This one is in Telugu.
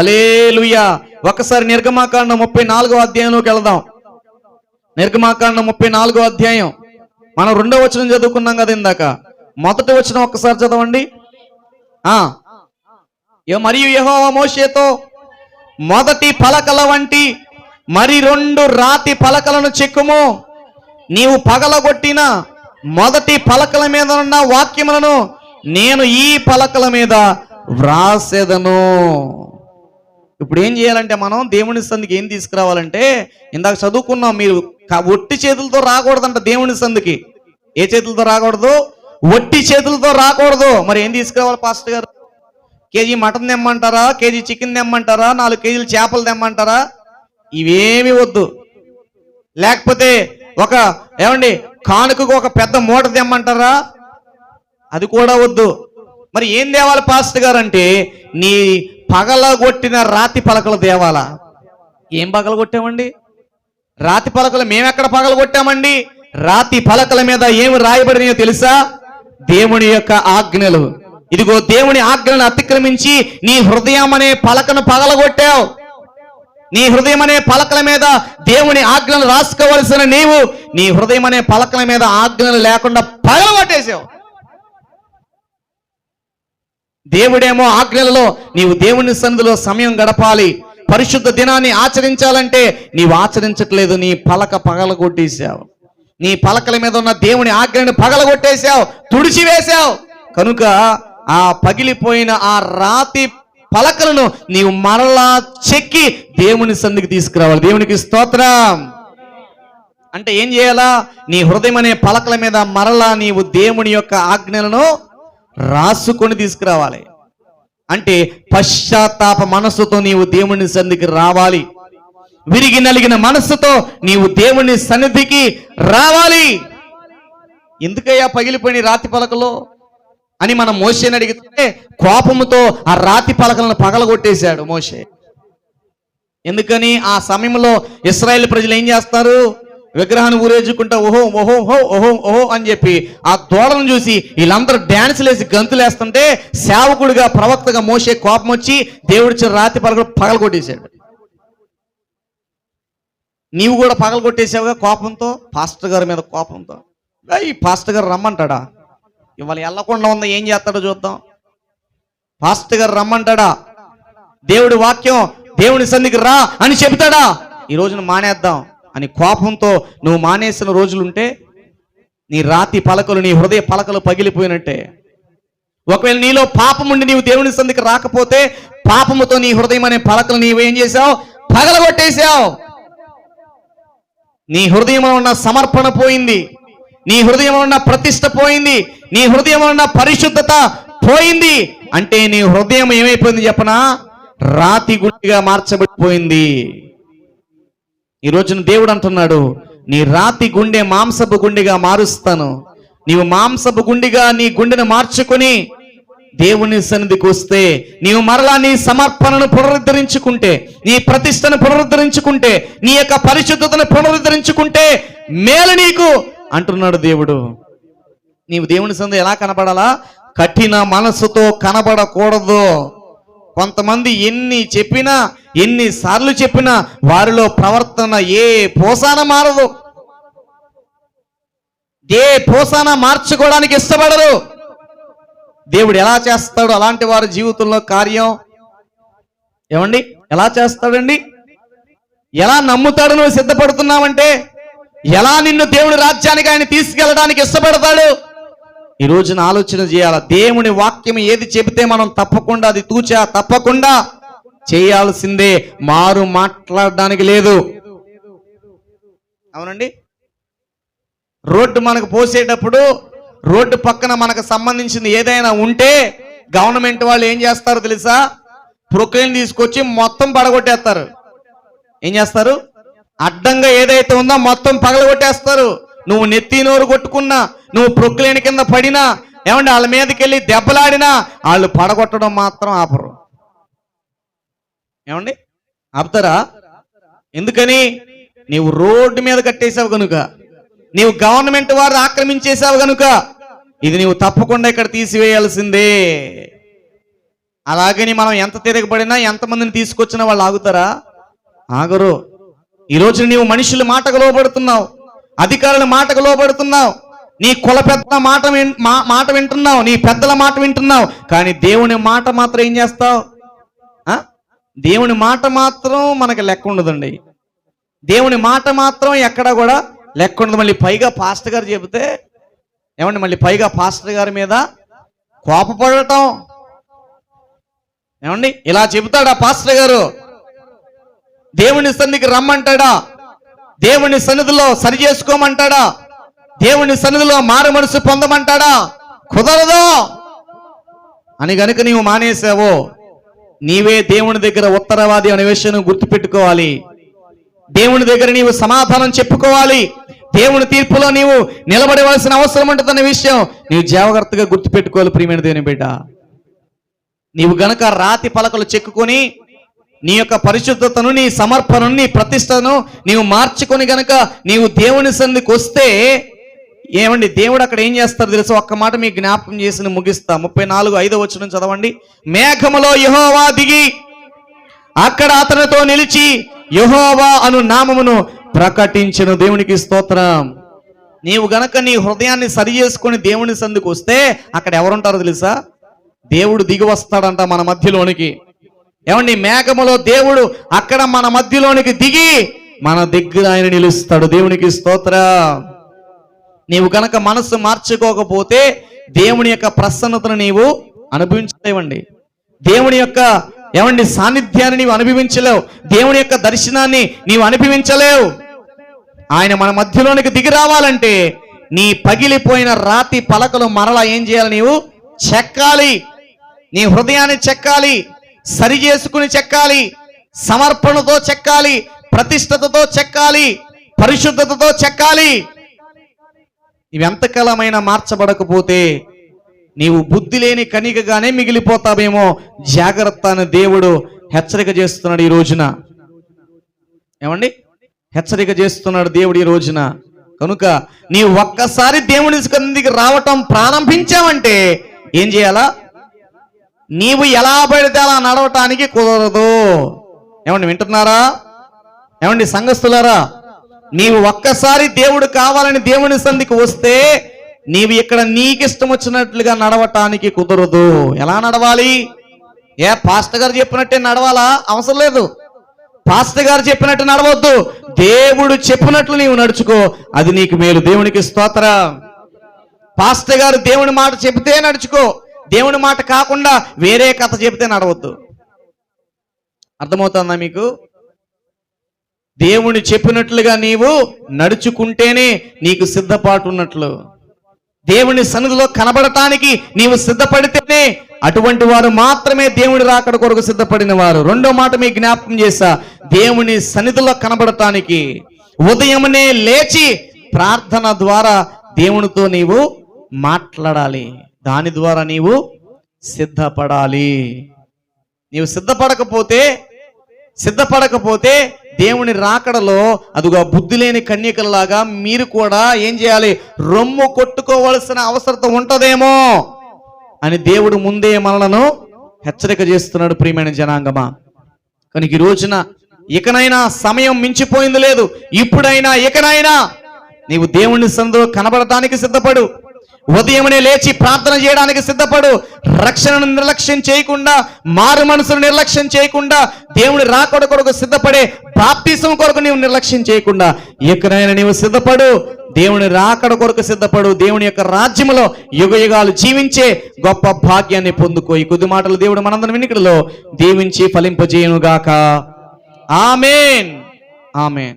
హలేలుయా ఒకసారి నిర్గమాకాండం ముప్పై నాలుగో అధ్యాయంలోకి వెళదాం. నిర్గమాకాండం ముప్పై నాలుగో అధ్యాయం. మనం రెండో వచనం చదువుకున్నాం కదా ఇందాక. మొదటి వచనం ఒక్కసారి చదవండి. ఆ. మరియు యెహోవా మోషేతో మొదటి పలకల వంటి మరి రెండు రాతి పలకలను చెక్కుము. నీవు పగలగొట్టిన మొదటి పలకల మీద ఉన్న వాక్యములను నేను ఈ పలకల మీద వ్రాసేదను. ఇప్పుడు ఏం చేయాలంటే మనం దేవుని సందికి ఏం తీసుకురావాలంటే ఇందాక చదువుకున్నాం మీరు ఒట్టి చేతులతో రాకూడదంట దేవుని సందికి. ఏ చేతులతో రాకూడదు? ఒట్టి చేతులతో రాకూడదు. మరి ఏం తీసుకురావాలి పాస్టర్ గారు? కేజీ మటన్ తెమ్మంటారా? కేజీ చికెన్ తెమ్మంటారా? నాలుగు కేజీలు చేపలు తెమ్మంటారా? ఇవేమి వద్దు. లేకపోతే ఒక ఏమండి కానుకకు ఒక పెద్ద మూట తెమ్మంటారా? అది కూడా వద్దు. మరి ఏం దేవాలి పాస్టర్ గారు అంటే నీ పగలగొట్టిన రాతి పలకలు దేవాల? ఏం పగలగొట్టామండి రాతి పలకలు మేమెక్కడ పగలగొట్టామండి రాతి పలకల మీద ఏమి రాయబడినాయో తెలుసా? దేవుని యొక్క ఆజ్ఞలు. ఇదిగో దేవుని ఆజ్ఞలను అతిక్రమించి నీ హృదయం అనే పలకను పగలగొట్టావు. నీ హృదయం అనే పలకల మీద దేవుని ఆజ్ఞలు రాసుకోవలసిన నీవు నీ హృదయం అనే పలకల మీద ఆజ్ఞలు లేకుండా పగలగొట్టేశావు దేవుడేమో ఆజ్ఞలలో నీవు దేవుని సన్నిధిలో సమయం గడపాలి. పరిశుద్ధ దినాన్ని ఆచరించాలంటే నీవు ఆచరించట్లేదు నీ పలక పగలగొట్టేశావు. నీ పలకల మీద ఉన్న దేవుని ఆజ్ఞను పగలగొట్టేశావు తుడిచివేశావు. కనుక ఆ పగిలిపోయిన ఆ రాతి పలకలను నీవు మరలా చెక్కి దేవుని సందికి తీసుకురావాలి. దేవునికి స్తోత్రం. అంటే ఏం చేయాలా? నీ హృదయం అనే పలకల మీద మరలా నీవు దేవుని యొక్క ఆజ్ఞలను రాసుకొని తీసుకురావాలి. అంటే పశ్చాత్తాప మనస్సుతో నీవు దేవుని సన్నిధికి రావాలి. విరిగి నలిగిన మనస్సుతో నీవు దేవుని సన్నిధికి రావాలి. ఎందుకయ్యా పగిలిపోయిన రాతి పలకలో? అని మనం మోసేని అడిగితే కోపముతో ఆ రాతి పలకలను పగలగొట్టేశాడు మోసే ఎందుకని? ఆ సమయంలో ఇస్రాయేల్ ప్రజలు ఏం చేస్తారు? విగ్రహాన్ని ఊరేజుకుంటా ఓహో ఓహో హో ఓహో ఓహో అని చెప్పి ఆ తోడను చూసి వీళ్ళందరూ డ్యాన్సులు వేసి గంతులేస్తుంటే సేవకుడిగా ప్రవక్తగా మోసే కోపం వచ్చి దేవుడిచ్చిన రాతి పగల పగలగొట్టేశాడు. నీవు కూడా పగలగొట్టేసావుగా కోపంతో? పాస్టర్ గారి మీద కోపంతో. ఈ పాస్టర్ గారు రమ్మంటాడా? ఇవాళ వెళ్ళకుండా ఉందా ఏం చేస్తాడో చూద్దాం. పాస్టర్ గారు రమ్మంటాడా? దేవుడి వాక్యం దేవుని సన్నిధికి రా అని చెబుతాడా? ఈ రోజున మానేద్దాం. అని కోపంతో నువ్వు మానేసిన రోజులుంటే నీ రాతి పలకలు నీ హృదయ పలకలు పగిలిపోయినట్టే. ఒకవేళ నీలో పాపం నీవు దేవుని సందికి రాకపోతే పాపముతో నీ హృదయం అనే పలకలు నీవేం చేశావు? పగలగొట్టేశావు. నీ హృదయంలో ఉన్న సమర్పణ పోయింది. నీ హృదయంలో ఉన్న ప్రతిష్ట పోయింది. నీ హృదయంలో ఉన్న పరిశుద్ధత పోయింది. అంటే నీ హృదయం ఏమైపోయింది చెప్పనా? రాతి గుండిగా మార్చబడిపోయింది. ఈ రోజున దేవుడు అంటున్నాడు నీ రాతి గుండె మాంసపు గుండెగా మారుస్తాను. నీవు మాంసపు గుండెగా నీ గుండెను మార్చుకొని దేవుని సన్నిధికి వస్తే నీవు మరలా నీ సమర్పణను పునరుద్ధరించుకుంటే నీ ప్రతిష్టను పునరుద్ధరించుకుంటే నీ యొక్క పరిశుద్ధతను పునరుద్ధరించుకుంటే మేలు నీకు అంటున్నాడు దేవుడు. నీవు దేవుని సన్నిధి ఎలా కనబడాలా? కఠిన మనసుతో కనబడకూడదు. కొంతమంది ఎన్ని చెప్పినా ఎన్ని సార్లు చెప్పినా వారిలో ప్రవర్తన ఏ పోసాన మారదు. ఏ పోసాన మార్చుకోవడానికి ఇష్టపడరు. దేవుడు ఎలా చేస్తాడు అలాంటి వారి జీవితంలో కార్యం. ఏమండి? ఎలా చేస్తాడండి? ఎలా నమ్ముతాడు నువ్వు సిద్ధపడుతున్నావంటే ఎలా నిన్ను దేవుడి రాజ్యానికి ఆయన తీసుకెళ్ళడానికి ఇష్టపడతాడు? ఈ రోజున ఆలోచన చేయాల? దేవుని వాక్యం ఏది చెబితే మనం తప్పకుండా అది తూచా? తప్పకుండా చేయాల్సిందే. మారు మాట్లాడడానికి లేదు. అవునండి? రోడ్డు మనకు పోసేటప్పుడు రోడ్డు పక్కన మనకు సంబంధించింది ఏదైనా ఉంటే గవర్నమెంట్ వాళ్ళు ఏం చేస్తారో తెలుసా? ప్రొక్లైన్ తీసుకొచ్చి మొత్తం పడగొట్టేస్తారు. ఏం చేస్తారు? అడ్డంగా ఏదైతే ఉందో మొత్తం పగలగొట్టేస్తారు. నువ్వు నెత్తి నోరు కొట్టుకున్నా నువ్వు ప్రొక్లేని కింద పడినా ఏమంటే వాళ్ళ మీదకి వెళ్ళి దెబ్బలాడినా వాళ్ళు పడగొట్టడం మాత్రం ఆపరు. ఏమండి? ఆపుతారా? ఎందుకని? నీవు రోడ్డు మీద కట్టేసావు కనుక నీవు గవర్నమెంట్ వారు ఆక్రమించేశావు కనుక ఇది నీవు తప్పకుండా ఇక్కడ తీసివేయాల్సిందే. అలాగని మనం ఎంత తిరగబడినా ఎంతమందిని తీసుకొచ్చినా వాళ్ళు ఆగుతారా? ఆగరు. ఈ నీవు మనుషుల మాటకు లోపడుతున్నావు అధికారుల మాటకు లోపడుతున్నావు నీ కుల పెద్ద మాట మాట వింటున్నావు నీ పెద్దల మాట వింటున్నావు కానీ దేవుని మాట మాత్రం ఏం చేస్తావు? దేవుని మాట మాత్రం మనకి లెక్క ఉండదండి. దేవుని మాట మాత్రం ఎక్కడ కూడా లెక్క ఉండదు. మళ్ళీ పైగా పాస్టర్ గారు చెబితే ఏమండి మళ్ళీ పైగా పాస్టర్ గారి మీద కోపపడటం. ఏమండి? ఇలా చెబుతాడా పాస్టర్ గారు? దేవుని సన్నిధికి రమ్మంటాడా? దేవుని సన్నిధిలో సరి చేసుకోమంటాడా? దేవుని సన్నిధిలో మారు మనసు పొందమంటాడా? కుదరదు? అని గనుక నీవు మానేసావో నీవే దేవుని దగ్గర ఉత్తరవాది అనే విషయం గుర్తుపెట్టుకోవాలి. దేవుని దగ్గర నీవు సమాధానం చెప్పుకోవాలి. దేవుని తీర్పులో నీవు నిలబడవలసిన అవసరం ఉంటుందనే విషయం నీవు జాగ్రత్తగా గుర్తుపెట్టుకోవాలి ప్రియమైన దేవుని బిడ్డ. నీవు గనక రాతి పలకలు చెక్కుకొని నీ యొక్క పరిశుద్ధతను నీ సమర్పణను నీ ప్రతిష్టను నీవు మార్చుకొని గనక నీవు దేవుని సందికి వస్తే ఏమండి దేవుడు అక్కడ ఏం చేస్తారు తెలుసు? ఒక్క మాట మీకు జ్ఞాపకం చేసి ముగిస్తా. ముప్పై నాలుగు ఐదో వచ్చిన చదవండి. మేఘములో యహోవా దిగి అక్కడ అతనితో నిలిచి యహోవా అను నామమును ప్రకటించిన. దేవునికి స్తోత్రం. నీవు గనక నీ హృదయాన్ని సరి చేసుకొని దేవుని సందుకు వస్తే అక్కడ ఎవరుంటారో తెలుసా? దేవుడు దిగి వస్తాడంట మన మధ్యలోనికి. ఏమండి మేఘములో దేవుడు అక్కడ మన మధ్యలోనికి దిగి మన దగ్గర ఆయన నిలుస్తాడు. దేవునికి స్తోత్రం. నీవు గనక మనస్సు మార్చుకోకపోతే దేవుని యొక్క ప్రసన్నతను నీవు అనుభవించలేవండి. దేవుని యొక్క ఏమండి సాన్నిధ్యాన్ని నీవు అనుభవించలేవు. దేవుని యొక్క దర్శనాన్ని నీవు అనుభవించలేవు. ఆయన మన మధ్యలోనికి దిగి రావాలంటే నీ పగిలిపోయిన రాతి పలకలు మరలా ఏం చేయాలి నీవు? చెక్కాలి. నీ హృదయాన్ని చెక్కాలి. సరి చేసుకుని చెక్కాలి. సమర్పణతో చెక్కాలి. ప్రతిష్టతతో చెక్కాలి. పరిశుద్ధతతో చెక్కాలి. ఇవి ఎంతకాలమైనా మార్చబడకపోతే నీవు బుద్ధి లేని కనికగానే మిగిలిపోతావేమో. జాగ్రత్త అని దేవుడు హెచ్చరిక చేస్తున్నాడు ఈ రోజున. ఏమండి? హెచ్చరిక చేస్తున్నాడు దేవుడు ఈ రోజున. కనుక నీవు ఒక్కసారి దేవుని కిందికి రావటం ప్రారంభించావంటే ఏం చేయాలా? నీవు ఎలా పడితే అలా నడవటానికి కుదరదు. ఏమండి వింటున్నారా? ఏమండి సంఘస్తులారా నీవు ఒక్కసారి దేవుడు కావాలని దేవుని సంధికి వస్తే నీవు ఇక్కడ నీకిష్టం వచ్చినట్లుగా నడవటానికి కుదరదు. ఎలా నడవాలి? ఏ పాస్టర్ గారు చెప్పినట్టే నడవాలా? అవసరం లేదు. పాస్టర్ గారు చెప్పినట్టు నడవద్దు. దేవుడు చెప్పినట్లు నీవు నడుచుకో. అది నీకు మేలు. దేవునికి స్తోత్ర. పాస్టర్ గారు దేవుని మాట చెబితే నడుచుకో. దేవుని మాట కాకుండా వేరే కథ చెబితే నడవద్దు. అర్థమవుతుందా మీకు? దేవుని చెప్పినట్లుగా నీవు నడుచుకుంటేనే నీకు సిద్ధపాటు ఉన్నట్లు. దేవుని సన్నిధిలో కనబడటానికి నీవు సిద్ధపడితేనే అటువంటి వారు మాత్రమే దేవుని రాకడ కొరకు సిద్ధపడిన వారు. రెండో మాట మీకు జ్ఞాపకం చేశా దేవుని సన్నిధిలో కనబడటానికి ఉదయమునే లేచి ప్రార్థన ద్వారా దేవునితో నీవు మాట్లాడాలి. దాని ద్వారా నీవు సిద్ధపడాలి. నీవు సిద్ధపడకపోతే సిద్ధపడకపోతే దేవుని రాకడలో అదిగో బుద్ధి లేని కన్యకలలాగా మీరు కూడా ఏం చేయాలి? రొమ్ము కొట్టుకోవలసిన అవసరత ఉంటదేమో అని దేవుడు ముందే మనలను హెచ్చరిక చేస్తున్నాడు ప్రియమైన జనాంగమా. కానీ ఈ రోజున ఇకనైనా సమయం మించిపోయింది లేదు. ఇప్పుడైనా ఇకనైనా నీవు దేవుని సందులో కనబడటానికి సిద్ధపడు. ఉదయమునే లేచి ప్రార్థన చేయడానికి సిద్ధపడు. రక్షణను నిర్లక్ష్యం చేయకుండా మారు మనసును నిర్లక్ష్యం చేయకుండా దేవుని రాకడ కొరకు సిద్ధపడే బాప్తిసం కొరకు నీవు నిర్లక్ష్యం చేయకుండా ఎక్కడైనా నీవు సిద్ధపడు. దేవుని రాకడ కొరకు సిద్ధపడు. దేవుని యొక్క రాజ్యములో యుగ యుగాలు జీవించే గొప్ప భాగ్యాన్ని పొందుకో. ఈ కొద్ది మాటలు దేవుడు మనందరం వినికిడిలో దీవించి ఫలింపజేయునుగాక. ఆమెన్. ఆమెన్.